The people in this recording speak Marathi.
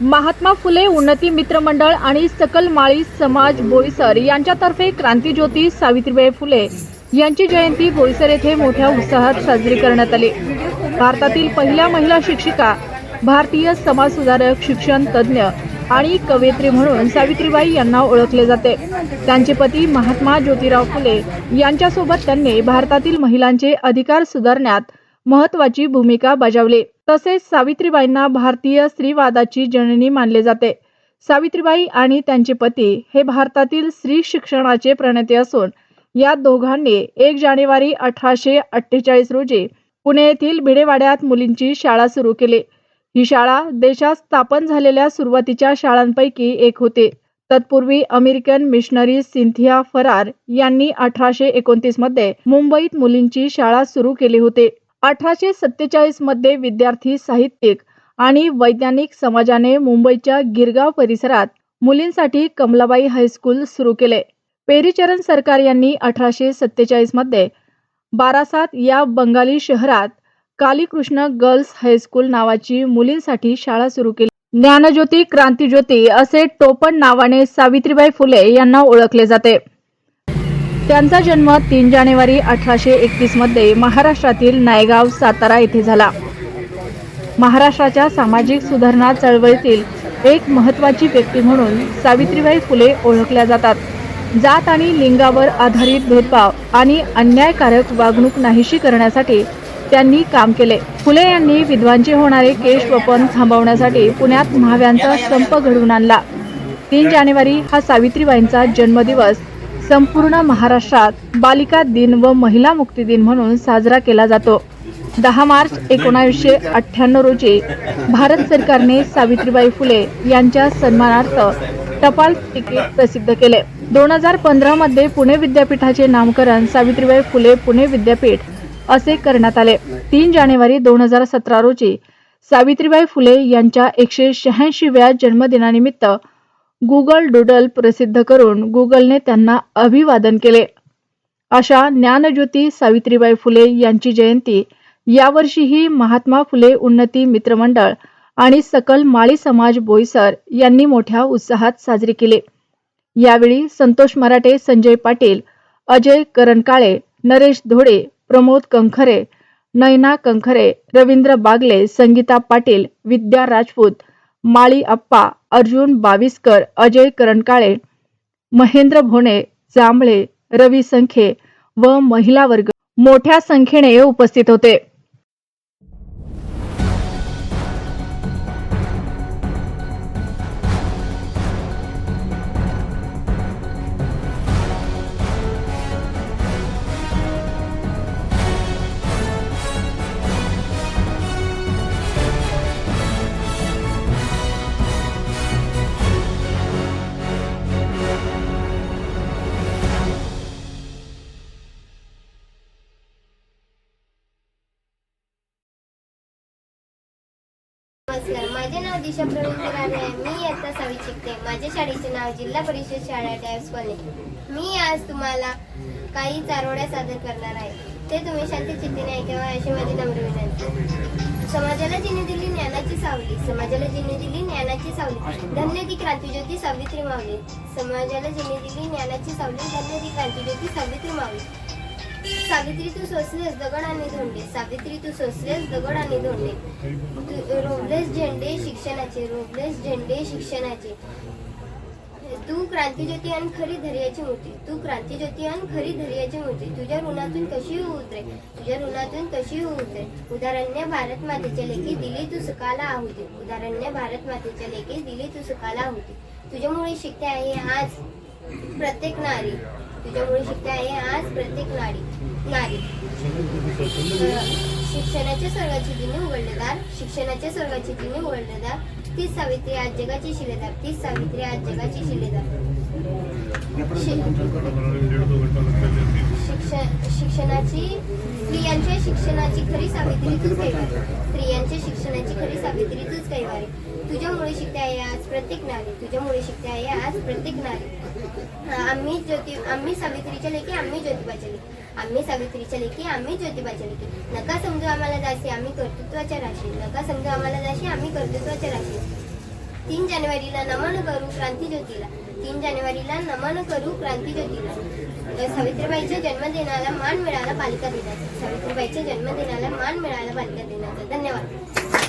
महात्मा फुले उन्नती मित्र मंडळ आणि सकल माळी समाज बोईसर यांच्यातर्फे क्रांतीज्योती सावित्रीबाई फुले यांची जयंती बोईसर येथे मोठ्या उत्साहात साजरी करण्यात आली. भारतातील पहिल्या महिला शिक्षिका भारतीय समाजसुधारक शिक्षण तज्ज्ञ आणि कवयित्री म्हणून सावित्रीबाई यांना ओळखले जाते. त्यांचे पती महात्मा ज्योतिराव फुले यांच्यासोबत त्यांनी भारतातील महिलांचे अधिकार सुधारण्यात महत्वाची भूमिका बजावली. तसेच सावित्रीबाईंना भारतीय स्त्रीवादाची जननी मानले जाते. सावित्रीबाई आणि त्यांचे पती हे भारतातील स्त्री शिक्षणाचे प्रणेते असून या दोघांनी एक जानेवारी अठराशे अठ्ठेचाळीस रोजी पुणे येथील भिडेवाड्यात मुलींची शाळा सुरू केली. ही शाळा देशात स्थापन झालेल्या सुरुवातीच्या शाळांपैकी एक होती. तत्पूर्वी अमेरिकन मिशनरी सिंथिया फरार यांनी अठराशे एकोणतीसमध्ये मुंबईत मुलींची शाळा सुरू केली होती. अठराशे सत्तेचाळीसमध्ये विद्यार्थी साहित्यिक आणि वैज्ञानिक समाजाने मुंबईच्या गिरगाव परिसरात मुलींसाठी कमलाबाई हायस्कूल सुरू केले. पेरीचरण सरकार यांनी अठराशे सत्तेचाळीसमध्ये बारासात या बंगाली शहरात कालीकृष्ण गर्ल्स हायस्कूल नावाची मुलींसाठी शाळा सुरू केली. ज्ञानज्योती क्रांतीज्योती असे टोपण नावाने सावित्रीबाई फुले यांना ओळखले जाते. त्यांचा जन्म तीन जानेवारी अठराशे एकतीसमध्ये महाराष्ट्रातील नायगाव सातारा येथे झाला. महाराष्ट्राच्या सामाजिक सुधारणा चळवळीतील एक महत्वाची व्यक्ती म्हणून सावित्रीबाई फुले ओळखल्या जातात. जात आणि लिंगावर आधारित भेदभाव आणि अन्यायकारक वागणूक नाहीशी करण्यासाठी त्यांनी काम केले. फुले यांनी विधवांचे होणारे केश वपन थांबवण्यासाठी पुण्यात महाव्यांचा संप घडवून आणला. तीन जानेवारी हा सावित्रीबाईंचा जन्मदिवस संपूर्ण महाराष्ट्रात बालिका दिन व महिला मुक्ती दिन म्हणून साजरा केला जातो. दहा मार्च एकोणावीसशे अठ्ठ्याण्णव रोजी भारत सरकारने सावित्रीबाई फुले यांच्या सन्मानार्थ टपाल तिकीट प्रसिद्ध केले. दोन हजार पंधरामध्ये पुणे विद्यापीठाचे नामकरण सावित्रीबाई फुले पुणे विद्यापीठ असे करण्यात आले. तीन जानेवारी दोन हजार सतरा रोजी सावित्रीबाई फुले यांच्या एकशे शहाऐंशीव्या जन्मदिनानिमित्त गुगल डुडल प्रसिद्ध करून गुगलने त्यांना अभिवादन केले. अशा ज्ञानज्योती सावित्रीबाई फुले यांची जयंती यावर्षीही महात्मा फुले उन्नती मित्रमंडळ आणि सकल माळी समाज बोईसर यांनी मोठ्या उत्साहात साजरी केली. यावेळी संतोष मराठे संजय पाटील अजय करणकाळे नरेश धोडे प्रमोद कंखरे नयना कंखरे रवींद्र बागले संगीता पाटील विद्या राजपूत माळी अप्पा अर्जुन बाविस्कर अजय करणकाळे महेंद्र भोणे जांभळे रवी संखे व महिला वर्ग मोठ्या संख्येने उपस्थित होते. नमस्कार माझे नाव दिशा प्रवीण आहे. मी इयत्ता सहावी शिकते. माझ्या शाळेचे नाव जिल्हा परिषद शाळा डॅव्स कॉलेज मी आज तुम्हाला काही चारोड्या सादर करणार आहे. ते तुम्ही शांत चित्तीने ऐकावे अशी माझी नम्र विनंती. समाजाला जिने दिली ज्ञानाची सावली. समाजाला जिने दिली ज्ञानाची सावली. धन्य ती क्रांतीज्योती सावित्री मावली समाजाला जिने दिली ज्ञानाची सावली. धन्य ती क्रांतीज्योती सावित्री मावली सावित्री तू सोसलेस दगड आणि धोंडे सावित्री तू सोसलेस दगड आणि धोंडे. तू रोवलेस झेंडे शिक्षणाचे रोवलेस झेंडे शिक्षणाचे. तू क्रांतीज्योती आणि खरी धैर्याची मूर्ती तू क्रांतीज्योती आणि खरी धैर्याची मूर्ती. तुझ्या ऋणातून कशी उतरे तुझ्या ऋणातून कशी उतरे उदाहरण्य भारत मातेच्या लेखी दिली तू सुखाला आहुती. उदाहरण्य भारत मातेच्या लेखी दिली तू सुखाला आहुती. तुझ्यामुळे शिकते आहे आज प्रत्येक नारी. तुझ्यामुळे शिकते आहे आज प्रत्येक नारी नारी. शिक्षणाच्या स्वर्गाची दिने उघडलेदार शिक्षणाच्या स्वर्गाची दिने उघडलेदार तीच सावित्री आज जगाची शिलेदार तीच सावित्री आज जगाची शिलेदार. शि- शिक्षणाची स्त्रियांच्या शिक्षणाची खरी सावित्री तूच कैवारी. स्त्रियांच्या शिक्षणाची खरी सावित्री तूच कैवारी. तुझ्यामुळे शिकते आहे आज प्रत्येक नारी. तुझ्यामुळे शिकते आहे आज प्रत्येक नारी. आम्ही ज्योती आम्ही सावित्रीच्या लेखी आम्ही ज्योतिबाच्या लेखी आम्ही सावित्रीच्या लेखी आम्ही ज्योतिबाच्या लेखी नका समजू आम्हाला जाशी आम्ही कर्तृत्वाच्या राशी. नका समजू आम्हाला जाशी आम्ही कर्तृत्वाच्या राशी. तीन जानेवारीला नमन करू क्रांतीज्योतीला तीन जानेवारीला नमन करू क्रांती ज्योतीला. सावित्रीबाईच्या जन्मदिनाला मान मिळाला पालिका दिनाचा सावित्रीबाईच्या जन्मदिनाला मान मिळाला पालिका दिनाचा धन्यवाद.